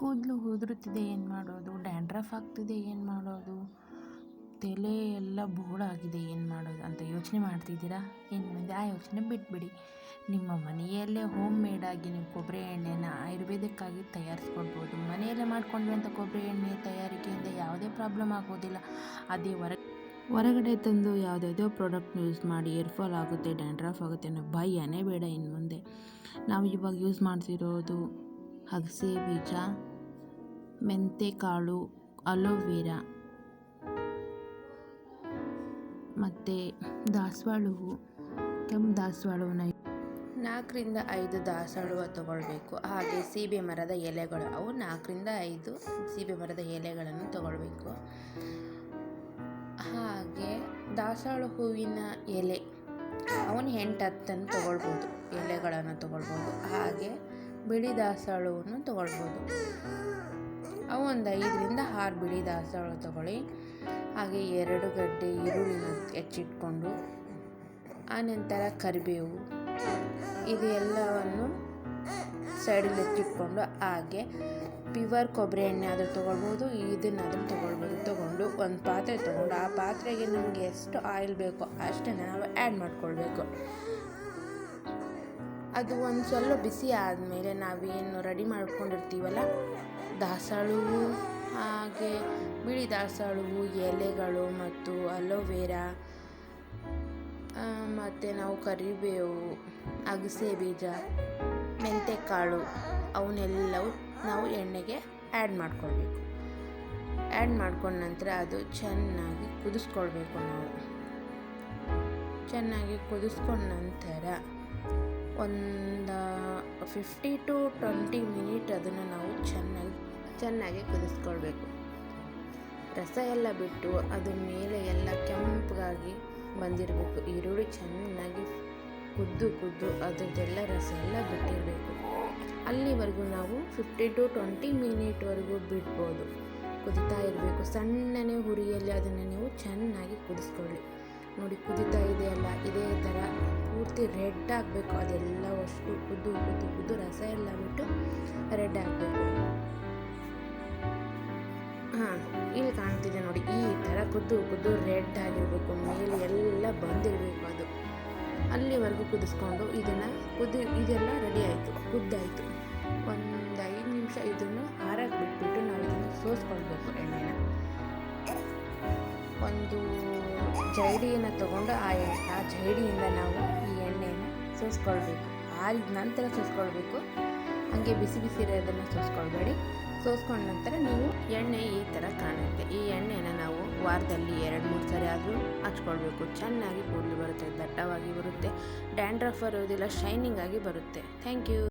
ಕೂದಲು ಉದುರುತ್ತಿದೆ, ಏನು ಮಾಡೋದು? ಡ್ಯಾಂಡ್ರಫ್ ಆಗ್ತಿದೆ, ಏನು ಮಾಡೋದು? ತಲೆ ಎಲ್ಲ ಬೋಳಾಗಿದೆ, ಏನು ಮಾಡೋದು ಅಂತ ಯೋಚನೆ ಮಾಡ್ತಿದ್ದೀರಾ? ಏನು ಮುಂದೆ ಆ ಯೋಚನೆ ಬಿಟ್ಬಿಡಿ. ನಿಮ್ಮ ಮನೆಯಲ್ಲೇ ಹೋಮ್ ಮೇಡಾಗಿ ನೀವು ಕೊಬ್ಬರಿ ಎಣ್ಣೆನ ಆಯುರ್ವೇದಕ್ಕಾಗಿ ತಯಾರಿಸ್ಕೊಳ್ಬೋದು ಮನೆಯಲ್ಲೇ ಮಾಡ್ಕೊಂಡ್ವಿ ಕೊಬ್ಬರಿ ಎಣ್ಣೆ ತಯಾರಿಕೆಯಿಂದ ಯಾವುದೇ ಪ್ರಾಬ್ಲಮ್ ಆಗೋದಿಲ್ಲ. ಅದೇ ಹೊರ ಹೊರಗಡೆ ತಂದು ಯಾವುದ್ಯಾವುದೋ ಪ್ರಾಡಕ್ಟ್ನ ಯೂಸ್ ಮಾಡಿ ಏರ್ಫಾಲ್ ಆಗುತ್ತೆ, ಡ್ಯಾಂಡ್ರಫ್ ಆಗುತ್ತೆ ಅನ್ನೋ ಭಯನೇ ಬೇಡ ಇನ್ನು ಮುಂದೆ. ನಾವು ಇವಾಗ ಯೂಸ್ ಮಾಡ್ತಿರೋದು ಅಗಸೆ ಬೀಜ, ಮೆಂತೆಕಾಳು ಅಲೋವೆರಾ ಮತ್ತು ದಾಸವಾಳ ಹೂವು ಕೆಂಪು ದಾಸವಾಳ ಹೂವನ್ನ ನಾಲ್ಕರಿಂದ ಐದು ದಾಸವಾಳ ಹೂವು ತಗೊಳ್ಬೇಕು. ಹಾಗೆ ಸೀಬೆ ಮರದ ಎಲೆಗಳು. ಅವು ನಾಲ್ಕರಿಂದ ಐದು ಸೀಬೆ ಮರದ ಎಲೆಗಳನ್ನು ತಗೊಳ್ಬೇಕು. ಹಾಗೆ ದಾಸವಾಳ ಹೂವಿನ ಎಲೆ. ಅವನು ಎಂಟು ಹತ್ತನ್ನು ತೊಗೊಳ್ಬೋದು. ಎಲೆಗಳನ್ನು ತೊಗೊಳ್ಬೋದು. ಹಾಗೆ ಬಿಳಿ ದಾಸವಾಳವನ್ನು ತಗೊಳ್ಬೋದು. ಅವು ಒಂದು ಐದರಿಂದ ಆರು ಬಿಳಿ ದಾಸವಾಳ ತಗೊಳ್ಳಿ. ಹಾಗೆ ಎರಡು ಗಡ್ಡೆ ಈರುಳ್ಳಿನ ಹೆಚ್ಚಿಟ್ಕೊಂಡು ಆನಂತರ ಕರಿಬೇವು ಇದು ಎಲ್ಲವನ್ನು ಸೈಡಲ್ಲಿ ಹೆಚ್ಚಿಟ್ಕೊಂಡು ಹಾಗೆ ಪಿವರ್ ಕೊಬ್ಬರಿ ಎಣ್ಣೆ ಆದರೂ ತೊಗೊಳ್ಬೋದು, ಇದನ್ನಾದರೂ ತೊಗೊಳ್ಬೋದು ತೊಗೊಂಡು ಒಂದು ಪಾತ್ರೆ ತೊಗೊಂಡು, ಆ ಪಾತ್ರೆಗೆ ನಮಗೆ ಎಷ್ಟು ಆಯಿಲ್ ಬೇಕೋ ಅಷ್ಟನ್ನು ನಾವು ಆ್ಯಡ್ ಮಾಡ್ಕೊಳ್ಬೇಕು. ಅದು ಒಂದು ಸ್ವಲ್ಪ ಬಿಸಿ ಆದಮೇಲೆ ನಾವೇನು ರೆಡಿ ಮಾಡ್ಕೊಂಡಿರ್ತೀವಲ್ಲ? ದಾಸಾಳು ಹಾಗೆ ಬಿಳಿ ದಾಸಾಳು ಎಲೆಗಳು ಮತ್ತು ಅಲೋವೆರಾ ಮತ್ತು ನಾವು ಕರಿಬೇವು, ಅಗಸೆ ಬೀಜ, ಮೆಂತೆಕಾಳು, ಅವನ್ನೆಲ್ಲವೂ ನಾವು ಎಣ್ಣೆಗೆ ಆ್ಯಡ್ ಮಾಡ್ಕೊಳ್ಬೇಕು. ಆ್ಯಡ್ ಮಾಡ್ಕೊಂಡ ನಂತರ ಅದು ಚೆನ್ನಾಗಿ ಕುದಿಸ್ಕೊಳ್ಬೇಕು ನಾವು. ಚೆನ್ನಾಗಿ ಕುದಿಸ್ಕೊಂಡ ನಂತರ ಒಂದು ಫಿಫ್ಟಿ ಟು ಟ್ವೆಂಟಿ ಮಿನಿಟ್ ಅದನ್ನು ನಾವು ಚೆನ್ನಾಗಿ ಚೆನ್ನಾಗಿ ಕುದಿಸ್ಕೊಳ್ಬೇಕು. ರಸ ಎಲ್ಲ ಬಿಟ್ಟು ಅದು ಮೇಲೆ ಎಲ್ಲ ಕೆಂಪಗಾಗಿ ಬಂದಿರಬೇಕು. ಈರುಳ್ಳಿ ಚೆನ್ನಾಗಿ ಕುದ್ದು ಕುದ್ದು ಅದರದ್ದೆಲ್ಲ ರಸ ಎಲ್ಲ ಬಿಟ್ಟಿರಬೇಕು. ಅಲ್ಲಿವರೆಗೂ ನಾವು ಫಿಫ್ಟಿ ಟು ಟ್ವೆಂಟಿ ಮಿನಿಟ್ವರೆಗೂ ಬಿಡ್ಬೋದು. ಕುದಿತಾ ಇರಬೇಕು. ಸಣ್ಣನೇ ಹುರಿಯಲ್ಲಿ ಅದನ್ನು ನೀವು ಚೆನ್ನಾಗಿ ಕುದಿಸ್ಕೊಳ್ಳಿ. ನೋಡಿ ಕುದಿತಾ ಇದೆಯಲ್ಲ, ಇದೇ ಥರ ಪೂರ್ತಿ ರೆಡ್ ಆಗಬೇಕು ಅದೆಲ್ಲ ಅಷ್ಟು ಕುದ್ದು ಕುದ್ದು ಕುದ್ದು ರಸ ಎಲ್ಲ ಬಿಟ್ಟು ರೆಡ್ ಆಗಬೇಕು ಹಾಂ, ಇಲ್ಲಿ ಕಾಣ್ತಿದೆ ನೋಡಿ. ಈ ಥರ ಕುದ್ದು ಕುದ್ದು ರೆಡ್ ಆಗಿರಬೇಕು. ಮೇಲೆ ಎಲ್ಲ ಬಂದಿರಬೇಕು ಅದು. ಅಲ್ಲಿವರೆಗೂ ಕುದಿಸ್ಕೊಂಡು ಇದನ್ನು ಕುದಿ, ಇದೆಲ್ಲ ರೆಡಿ ಆಯಿತು. ಕುದ್ದಾಯಿತು. ಒಂದು ಐದು ನಿಮಿಷ ಇದನ್ನು ಹಾರಕ್ಕೆ ಬಿಟ್ಬಿಟ್ಟು ನಾವು ಇದನ್ನು ಸೋಸ್ಕೊಳ್ಬೇಕು ಎಣ್ಣೆನ. ಒಂದು ಜೈಡಿಯನ್ನು ತಗೊಂಡು ಆ ಆ ಜರಡಿಯಿಂದ ನಾವು ಸೋಸ್ಕೊಳ್ಬೇಕು. ಆರಿದ ನಂತರ ಸೋಸ್ಕೊಳ್ಬೇಕು. ಹಾಗೆ ಬಿಸಿ ಬಿಸಿ ಇರೋದನ್ನು ಸೋಸ್ಕೊಳ್ಬೇಡಿ. ಸೋಸ್ಕೊಂಡ ನಂತರ ನೀವು ಎಣ್ಣೆ ಈ ಥರ ಕಾಣುತ್ತೆ. ಈ ಎಣ್ಣೆನ ನಾವು ವಾರದಲ್ಲಿ ಎರಡು, ಮೂರು ಸರಿ ಆದರೂ ಹಚ್ಕೊಳ್ಬೇಕು. ಚೆನ್ನಾಗಿ ಕೂದಲು ಬರುತ್ತೆ, ದಟ್ಟವಾಗಿ ಬರುತ್ತೆ. ಡ್ಯಾಂಡ್ರಫ್ ಇರೋದಿಲ್ಲ, ಶೈನಿಂಗ್ ಆಗಿ ಬರುತ್ತೆ. Thank you.